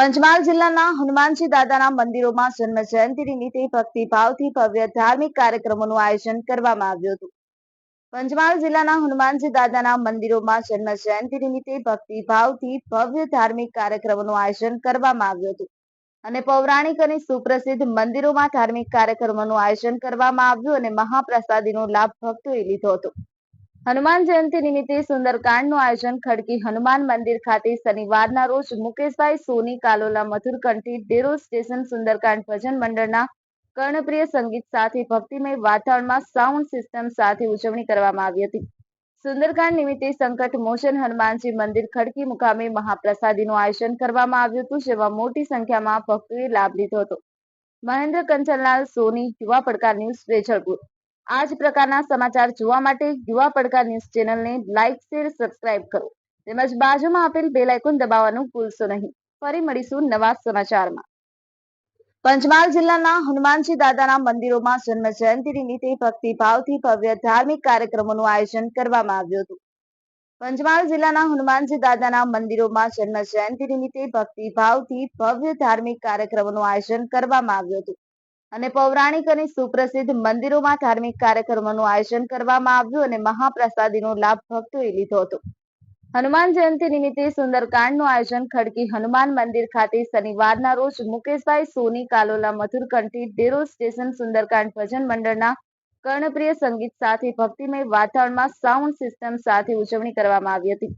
પંચમહાલ જિલ્લાના હનુમાનજી દાદાના મંદિરોમાં જન્મ જયંતિ નિમિત્તે ભક્તિભાવથી ભવ્ય ધાર્મિક કાર્યક્રમોનું આયોજન કરવામાં આવ્યું હતું. પંચમહાલ જિલ્લાના હનુમાનજી દાદાના મંદિરોમાં જન્મ જયંતિ નિમિત્તે ભક્તિભાવથી ભવ્ય ધાર્મિક કાર્યક્રમોનું આયોજન કરવામાં આવ્યું હતું. અને પૌરાણિક અને સુપ્રસિદ્ધ મંદિરોમાં ધાર્મિક કાર્યક્રમોનું આયોજન કરવામાં આવ્યું અને મહાપ્રસાદીનો લાભ ભક્તોએ લીધો હતો. હનુમાન જયંતિ નિમિત્તે સુંદરકાંડનું આયોજન ખડકી હનુમાન મંદિર ખાતે શનિવારના રોજ મુકેશભાઈ સોની કાલોલા મથુરકંઠી ડેરો સ્ટેશન સુંદરકાંડ ભજન મંડળના કર્ણપ્રિય સંગીત સાથે ભક્તિમય વાતાવરણમાં સાઉન્ડ સિસ્ટમ સાથે ઉજવણી કરવામાં આવી હતી. સુંદરકાંડ નિમિત્તે સંકટ મોચન હનુમાનજી મંદિર ખડકી મુકામે મહાપ્રસાદીનું આયોજન કરવામાં આવ્યું હતું, જેમાં મોટી સંખ્યામાં ભક્તોએ લાભ લીધો હતો. મહેન્દ્ર કંચનલાલ સોની, યુવા પડકાર ન્યૂઝ, વેજલપુર. આ જ પ્રકારના સમાચાર જોવા માટે યુવા પડકાર ન્યૂઝ ચેનલને લાઇક શેર, સબસ્ક્રાઇબ કરો. તેમજ બાજુમાં આપેલ બેલ આઇકોન દબાવવાનું ભૂલશો નહીં. ફરી મળીશું નવા સમાચારમાં. પંચમહાલ જિલ્લાના હનુમાનજી દાદાના મંદિરોમાં જન્મ જયંતિ નિમિત્તે ભક્તિભાવથી ભવ્ય ધાર્મિક કાર્યક્રમોનું આયોજન કરવામાં આવ્યું હતું. પંચમહાલ જિલ્લાના હનુમાનજી દાદાના મંદિરોમાં જન્મ જયંતિ નિમિત્તે ભક્તિભાવથી ભવ્ય ધાર્મિક કાર્યક્રમોનું આયોજન કરવામાં આવ્યું હતું. અને પૌરાણિક અને સુપ્રસિદ્ધ મંદિરોમાં ધાર્મિક કાર્યક્રમોનું આયોજન કરવામાં આવ્યું અને મહાપ્રસાદીનો લાભ ભક્તોએ લીધો હતો. હનુમાન જયંતિ નિમિત્તે સુંદરકાંડનું આયોજન ખડકી હનુમાન મંદિર ખાતે શનિવારના રોજ મુકેશભાઈ સોની, કાલોલા મધુરકંઠી ડેરો સ્ટેશન, સુંદરકાંડ ભજન મંડળના કર્ણપ્રિય સંગીત સાથે ભક્તિમય વાતાવરણમાં સાઉન્ડ સિસ્ટમ સાથે ઉજવણી કરવામાં આવી હતી.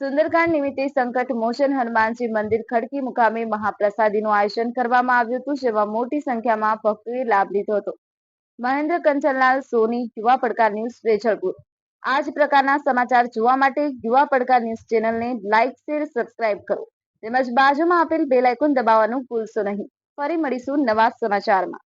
સુંદરકાંડ નિમિત્તે સંકટ મોચન હનુમાનજી મંદિર, ખડકી મુકામે મહાપ્રસાદીનું આયોજન કરવામાં આવ્યું હતું, જેમાં મોટી સંખ્યામાં ભક્તોએ લાભ લીધો હતો. મહેન્દ્ર કંચનલાલ, સોની, યુવા પડકાર ન્યૂઝ, વેજલપુર. આ જ પ્રકારના સમાચાર જોવા માટે યુવા પડકાર ન્યૂઝ ચેનલને લાઇક, શેર, સબસ્ક્રાઇબ કરો. તેમજ બાજુમાં આપેલ બેલ આઇકોન દબાવવાનું ભૂલશો નહીં. ફરી મળીશું નવા સમાચારમાં.